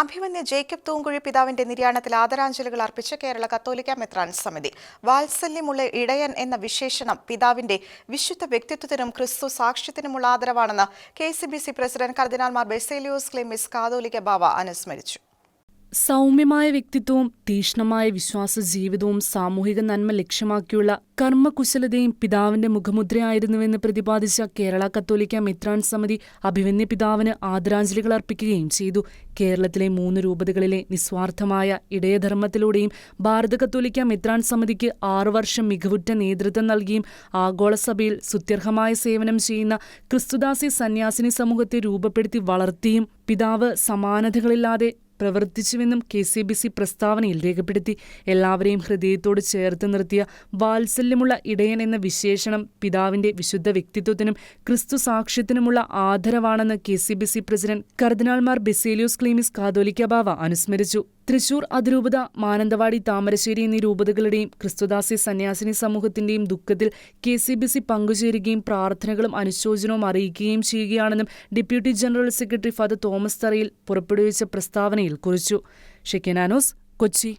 അഭിമന്യ Jacob Thoomkuzhy പിതാവിന്റെ നിര്യാണത്തിൽ ആദരാഞ്ജലികൾ അർപ്പിച്ച കേരള കത്തോലിക്ക മെത്രാൻ സമിതി. വാത്സല്യമുള്ള ഇടയൻ എന്ന വിശേഷണം പിതാവിന്റെ വിശുദ്ധ വ്യക്തിത്വത്തിനും ക്രിസ്തു സാക്ഷ്യത്തിനുമുള്ള ആദരവാണെന്ന് K C B C president കർദിനാൾമാർ Baselios Cleemis Catholicos Bava അനുസ്മരിച്ചു. സൗമ്യമായ വ്യക്തിത്വവും തീഷ്ണമായ വിശ്വാസ ജീവിതവും സാമൂഹിക നന്മ ലക്ഷ്യമാക്കിയുള്ള കർമ്മകുശലതയും പിതാവിന്റെ മുഖമുദ്രയായിരുന്നുവെന്ന് പ്രതിപാദിച്ച കേരള കത്തോലിക്ക മിത്രാൻ സമിതി അഭിമന്യ പിതാവിന് ആദരാഞ്ജലികൾ അർപ്പിക്കുകയും ചെയ്തു. കേരളത്തിലെ മൂന്ന് രൂപതകളിലെ നിസ്വാർത്ഥമായ ഇടയധർമ്മത്തിലൂടെയും ഭാരത കത്തോലിക്ക മിത്രാൻ സമിതിക്ക് ആറു വർഷം മികവുറ്റ നേതൃത്വം നൽകിയും ആഗോളസഭയിൽ സുത്യർഹമായ സേവനം ചെയ്യുന്ന ക്രിസ്തുദാസി സന്യാസിനി സമൂഹത്തെ രൂപപ്പെടുത്തി വളർത്തിയും പിതാവ് സമാനതകളില്ലാതെ പ്രവർത്തിച്ചുവെന്നും കെ സി ബി സി പ്രസ്താവനയിൽ രേഖപ്പെടുത്തി. എല്ലാവരെയും ഹൃദയത്തോട് ചേർത്ത് നിർത്തിയ വാത്സല്യമുള്ള ഇടയൻ എന്ന വിശേഷണം പിതാവിന്റെ വിശുദ്ധ വ്യക്തിത്വത്തിനും ക്രിസ്തു സാക്ഷ്യത്തിനുമുള്ള ആദരവാണെന്ന് K C B C president കർദിനാൾമാർ Baselios Cleemis കാതോലിക്ക ബാവ അനുസ്മരിച്ചു. തൃശൂർ അതിരൂപത മാനന്തവാടി താമരശ്ശേരി എന്നീ രൂപതകളുടെയും ക്രിസ്തുദാസി സന്യാസിനി സമൂഹത്തിന്റെയും ദുഃഖത്തിൽ കെ സി ബി സി പങ്കുചേരുകയും പ്രാർത്ഥനകളും അനുശോചനവും അറിയിക്കുകയും ചെയ്യുകയാണെന്നും deputy general secretary father Thomas Tharayil പുറപ്പെടുവിച്ച പ്രസ്താവനയിൽ കുറിച്ചു. ഷെക്കനാനോസ് കൊച്ചി.